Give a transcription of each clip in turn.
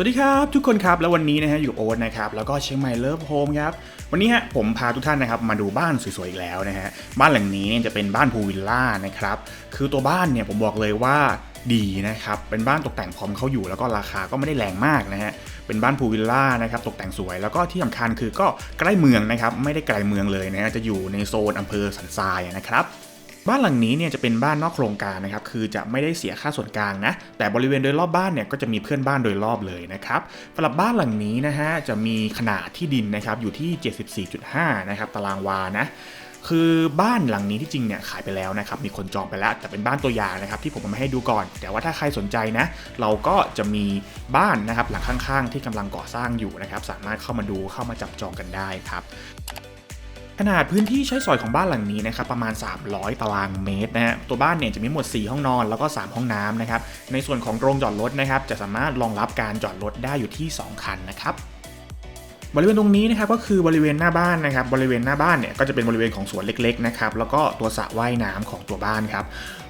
สวัสดีครับ ทุกคนครับ แล้ววันนี้นะฮะอยู่โอ๊ตนะครับแล้วก็เชียงใหม่เลิฟโฮมครับวันนี้ฮะผมพาทุกท่านนะครับมาดูบ้านสวยๆอีกแล้วนะฮะบ้านหลังนี้เนี่ยจะเป็นบ้านพูลวิลล่านะครับคือตัวบ้านเนี่ยผมบอกเลยว่าดีนะครับเป็นบ้านตกแต่งพร้อมเข้าอยู่ แล้วก็ราคาก็ไม่ได้แรงมากนะฮะเป็นบ้านพูลวิลล่านะครับตกแต่งสวย แล้วก็ที่สำคัญคือก็ใกล้เมืองนะครับไม่ได้ไกลเมืองเลยนะฮะจะอยู่ในโซนอำเภอสันทรายนะครับ บ้านหลังนี้เนี่ยจะเป็นบ้านนอกโครงการนะครับ คือจะไม่ได้เสียค่าส่วนกลางนะ แต่บริเวณโดยรอบบ้านเนี่ยก็จะมีเพื่อนบ้านโดยรอบเลยนะครับสำหรับบ้านหลังนี้นะฮะจะมีขนาดที่ดินนะครับอยู่ที่ 74.5 นะครับตารางวานะคือบ้านหลังนี้ที่จริงเนี่ยขายไปแล้วนะครับมีคนจองไปแล้ว แต่เป็นบ้านตัวอย่างนะครับที่ผมมาให้ดูก่อน แต่ว่าถ้าใครสนใจนะ เราก็จะมีบ้านนะครับหลังข้างๆ ที่กำลังก่อสร้างอยู่นะครับ สามารถเข้ามาดูเข้ามาจับจองกันได้ครับ ขนาดพื้นที่ใช้สอยของบ้านหลังนี้นะครับประมาณ 300 ตารางเมตรนะฮะตัวบ้านเนี่ยจะมีหมด 4 ห้องนอนแล้วก็ 3 ห้องน้ำนะครับในส่วนของโรงจอดรถนะครับจะสามารถรองรับการจอดรถได้อยู่ที่ 2 คันนะครับบริเวณตรงนี้นะครับก็คือบริเวณหน้าบ้านนะครับบริเวณหน้าบ้านเนี่ยก็จะเป็นบริเวณของสวนเล็กๆนะครับแล้วก็ตัวสระว่ายน้ำของตัวบ้านครับ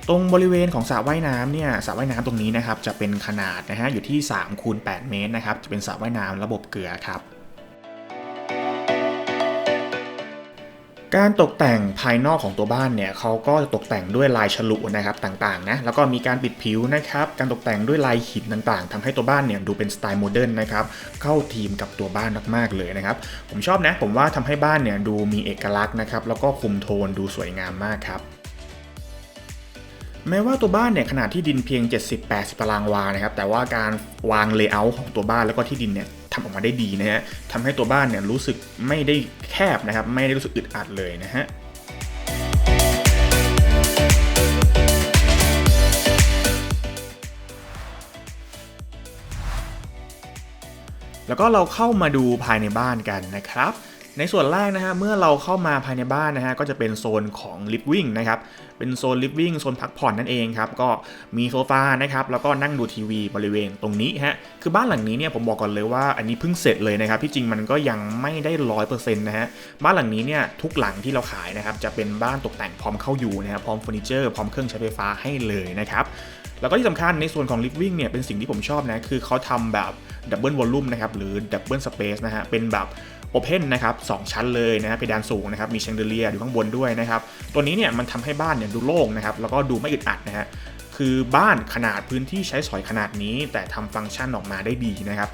ตรงบริเวณของสระว่ายน้ำเนี่ยสระว่ายน้ำตรงนี้นะครับจะเป็นขนาดนะฮะอยู่ที่3คูณ8เมตรนะครับจะเป็นสระว่ายน้ำระบบเกลือครับ การตกแต่งภายนอกของตัวบ้านเนี่ยเขาก็ตกแต่งด้วยลายฉลุนะครับต่างๆนะแล้วก็มีการปิดผิวนะครับการตกแต่งด้วยลายหินต่างๆทำให้ตัวบ้านเนี่ยดูเป็นสไตล์โมเดิร์นนะครับเข้าทีมกับตัวบ้านมากๆเลยนะครับผมชอบนะผมว่าทำให้บ้านเนี่ยดูมีเอกลักษณ์นะครับแล้วก็คุมโทนดูสวยงามมากครับแม้ว่าตัวบ้านเนี่ยขนาดที่ดินเพียง 70-80ตารางวานะครับแต่ว่าการวางเลเยอร์ของตัวบ้านแล้วก็ที่ดินเนี่ย ทำออกมาได้ดีนะฮะทำให้ตัวบ้านเนี่ยรู้สึกไม่ได้แคบนะครับ ไม่ได้รู้สึกอึดอัดเลยนะฮะแล้วก็เราเข้ามาดูภายในบ้านกันนะครับ ในส่วนแรกนะฮะเมื่อเราเข้ามาภายในบ้านนะฮะก็จะเป็นโซนของลิฟวิ่งนะครับเป็นโซนลิฟวิ่งโซนพักผ่อนนั่นเองครับก็มีโซฟานะครับแล้วก็นั่งดูทีวีบริเวณตรงนี้ฮะคือบ้านหลังนี้เนี่ยผมบอกก่อนเลยว่าอันนี้เพิ่งเสร็จเลยนะครับที่จริงมันก็ยังไม่ได้ร้อยเปอร์เซ็นต์นะฮะบ้านหลังนี้เนี่ยทุกหลังที่เราขายนะครับจะเป็นบ้านตกแต่งพร้อมเข้าอยู่นะครับพร้อมเฟอร์นิเจอร์พร้อมเครื่องใช้ไฟฟ้าให้เลยนะครับแล้วก็ที่สำคัญในส่วนของลิฟวิ่งเนี่ยเป็นสิ่งที่ผมชอบนะ คือเขาทำแบบดับเบิลวอลลุ่มนะครับ หรือดับเบิลสเปซนะฮะ เป็นแบบ โอเพนนะครับสชั้นเลยนะฮะเพดานสูงนะครับมีแชงเดเลียอยู่ข้างบนด้วยนะครับตัวนี้เนี่ยมันทำให้บ้านเนี่ยดูโล่งนะครับแล้วก็ดูไม่อึดอัดนะฮะคือบ้านขนาดพื้นที่ใช้สอยขนาดนี้ แต่ทำฟังก์ชันออกมาได้ดีนะครับ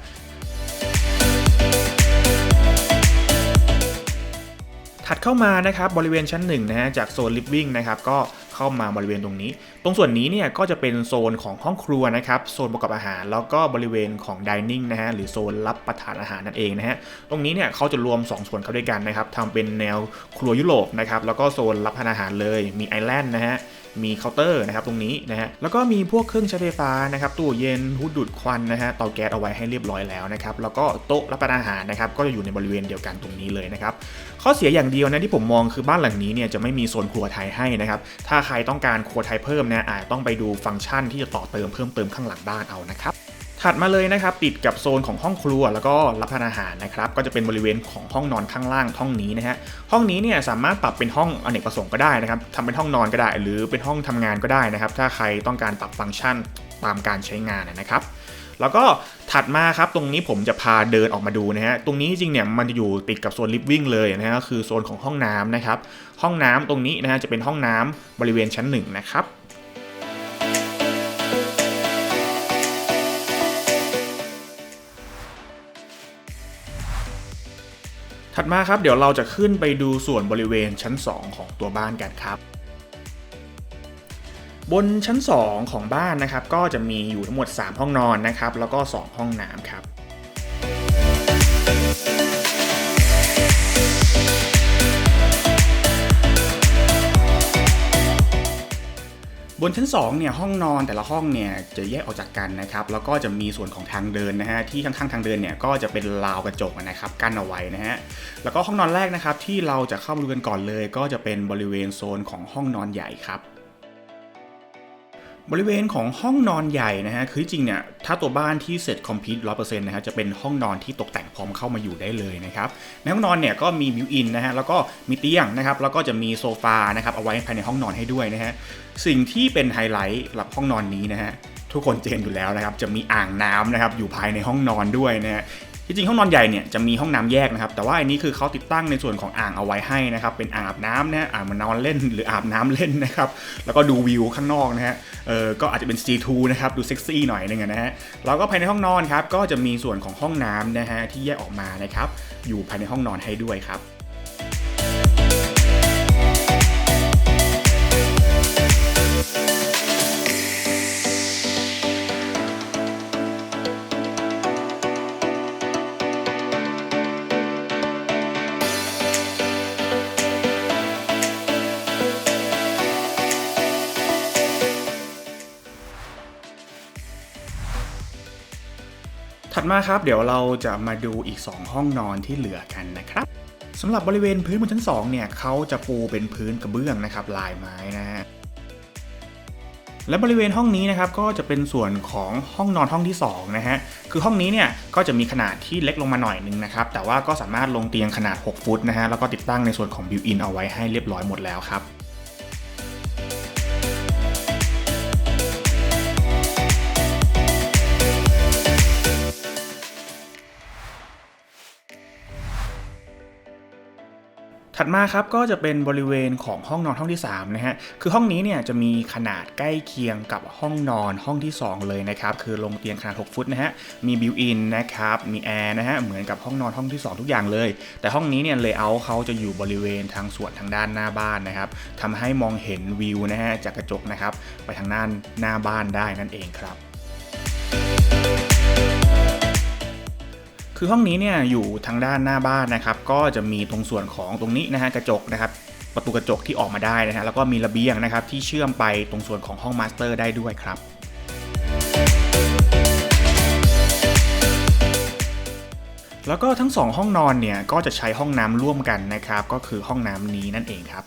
ถัดเข้ามานะครับบริเวณชั้น1นะฮะจากโซนลิฟวิ่งนะครับก็ เข้ามาบริเวณตรงนี้ ตรงส่วนนี้เนี่ยก็จะเป็นโซนของห้องครัวนะครับ โซนประกอบอาหาร แล้วก็บริเวณของดิเนิ่งนะฮะ หรือโซนรับประทานอาหารนั่นเองนะฮะ ตรงนี้เนี่ยเขาจะรวม 2 ส่วนเข้าด้วยกันนะครับทำเป็นแนวครัวยุโรปนะครับ แล้วก็โซนรับประทานอาหารเลย มีไอแลนด์นะฮะ มีเคาน์เตอร์นะครับตรงนี้นะฮะแล้วก็มีพวกเครื่องใช้ไฟฟ้านะครับตู้เย็นหูดูดควันนะฮะเตาแก๊สเอาไว้ให้เรียบร้อยแล้วนะครับแล้วก็โต๊ะรับประทานอาหารนะครับก็จะอยู่ในบริเวณเดียวกันตรงนี้เลยนะครับข้อเสียอย่างเดียวนะที่ผมมองคือบ้านหลังนี้เนี่ยจะไม่มีโซนครัวไทยให้นะครับถ้าใครต้องการครัวไทยเพิ่มนะอาจต้องไปดูฟังก์ชันที่จะต่อเติมเพิ่มเติมข้างหลังบ้านเอานะครับ ถัดมาเลยนะครับติดกับโซนของห้องครัวแล้วก็รับประทานอาหารนะครับก็จะเป็นบริเวณของห้องนอนข้างล่างห้องนี้นะฮะห้องนี้เนี่ยสามารถปรับเป็นห้องอเนกประสงค์ก็ได้นะครับทำเป็นห้องนอนก็ได้ หรือเป็นห้องทำงานก็ได้นะครับ ถ้าใครต้องการปรับฟังก์ชันตามการใช้งานนะครับแล้วก็ถัดมาครับตรงนี้ผมจะพาเดินออกมาดูนะฮะตรงนี้จริงเนี่ยมันจะอยู่ติดกับโซนลิฟวิ่งเลยนะฮะก็คือโซนของห้องน้ำนะครับห้องน้ำตรงนี้นะฮะจะเป็นห้องน้ำบริเวณชั้นหนึ่งนะครับ ดมาครับ เดี๋ยวเราจะขึ้นไปดูส่วนบริเวณชั้น 2 ของตัวบ้านกันครับ บนชั้น 2 ของบ้านนะครับ ก็จะมีอยู่ทั้งหมด 3 ห้องนอนนะครับ แล้วก็ 2 ห้องน้ำครับ บนชั้น2เนี่ยห้องนอนแต่ละห้องเนี่ยจะแยกออกจากกันนะครับแล้วก็จะมีส่วนของทางเดินนะฮะที่ข้างๆทางเดินเนี่ยก็จะเป็นราวกระจกนะครับกั้นเอาไว้นะฮะแล้วก็ห้องนอนแรกนะครับที่เราจะเข้ามาดูกันก่อนเลย ก็จะเป็นบริเวณโซนของห้องนอนใหญ่ครับ บริเวณของห้องนอนใหญ่นะฮะ คือจริงเนี่ย ถ้าตัวบ้านที่เสร็จคอมพิวต์ร้อยเปอร์เซ็นต์นะฮะ จะเป็นห้องนอนที่ตกแต่งพร้อมเข้ามาอยู่ได้เลยนะครับ ในห้องนอนเนี่ยก็มีบิวอินนะฮะ แล้วก็มีเตียงนะครับ แล้วก็จะมีโซฟานะครับ เอาไว้ภายในห้องนอนให้ด้วยนะฮะ สิ่งที่เป็นไฮไลท์หรับห้องนอนนี้นะฮะทุกคนเห็นอยู่แล้วนะครับ จะมีอ่างน้ำนะครับอยู่ภายในห้องนอนด้วยนะฮะ ที่จริงห้องนอนใหญ่เนี่ยจะมีห้องน้ำแยกนะครับ แต่ว่าอันนี้คือเขาติดตั้งในส่วนของอ่างเอาไว้ให้นะครับ เป็นอ่างอาบน้ำนะอ่างมานอนเล่นหรืออาบน้ำเล่นนะครับ แล้วก็ดูวิวข้างนอกนะฮะ เออก็อาจจะเป็น C2 นะครับ ดูเซ็กซี่หน่อยนึงนะฮะ แล้วก็ภายในห้องนอนครับ ก็จะมีส่วนของห้องน้ำนะฮะที่แยกออกมานะครับ อยู่ภายในห้องนอนให้ด้วยครับ ถัดมาครับเดี๋ยวเราจะมาดูอีก 2 ห้องนอนที่เหลือกันนะครับสำหรับบริเวณพื้นบนชั้น 2 เนี่ยเขาจะปูเป็นพื้นกระเบื้องนะครับลายไม้นะฮะและบริเวณห้องนี้นะครับก็จะเป็นส่วนของห้องนอนห้องที่2นะฮะคือห้องนี้เนี่ยก็จะมีขนาดที่เล็กลงมาหน่อยนึงนะครับแต่ว่าก็สามารถลงเตียงขนาด 6 ฟุตนะฮะแล้วก็ติดตั้งในส่วนของบิวอินเอาไว้ให้เรียบร้อยหมดแล้วครับ ถัดมาครับก็จะเป็นบริเวณของห้องนอนห้องที่3นะฮะคือห้องนี้เนี่ยจะมีขนาดใกล้เคียงกับห้องนอนห้องที่ 2 เลยนะครับคือลงเตียงขนาด 6 ฟุตนะฮะมีบิวอินนะครับมีแอร์นะฮะเหมือนกับห้องนอนห้องที่ 2 ทุกอย่างเลย แต่ห้องนี้เนี่ยเลเยอร์เขาจะอยู่บริเวณทางส่วนทางด้านหน้าบ้านนะครับทำให้มองเห็นวิวนะฮะจากกระจกนะครับไปทางด้านหน้าบ้านได้นั่นเองครับ คือห้องนี้เนี่ยอยู่ทางด้านหน้าบ้านนะครับก็จะมีตรงส่วนของตรงนี้นะฮะกระจกนะครับประตูกระจกที่ออกมาได้นะฮะแล้วก็มีระเบียงนะครับที่เชื่อมไปตรงส่วนของห้องมาสเตอร์ได้ด้วยครับแล้วก็ทั้งสองห้องนอนเนี่ยก็จะใช้ห้องน้ำร่วมกันนะครับ ก็คือห้องน้ำนี้นั่นเองครับ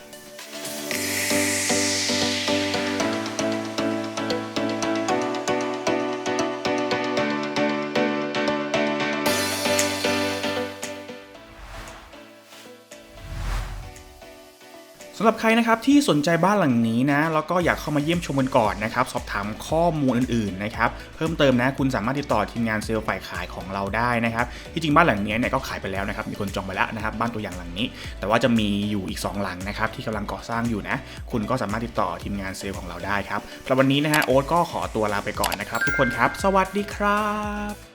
สำหรับใครนะครับที่สนใจบ้านหลังนี้นะแล้วก็อยากเข้ามาเยี่ยมชมกันก่อนนะครับสอบถามข้อมูลอื่นๆนะครับเพิ่มเติมนะคุณสามารถติดต่อทีมงานเซลล์ฝ่ายขายของเราได้นะครับที่จริงบ้านหลังนี้เนี่ยก็ขายไปแล้วนะครับมีคนจองไปแล้วนะครับบ้านตัวอย่างหลังนี้ แต่ว่าจะมีอยู่อีก 2 หลังนะครับที่กำลังก่อสร้างอยู่นะคุณก็สามารถติดต่อทีมงานเซลล์ของเราได้ครับสำหรับวันนี้นะฮะโอ๊ตก็ขอตัวลาไปก่อนนะครับทุกคนครับ สวัสดีครับ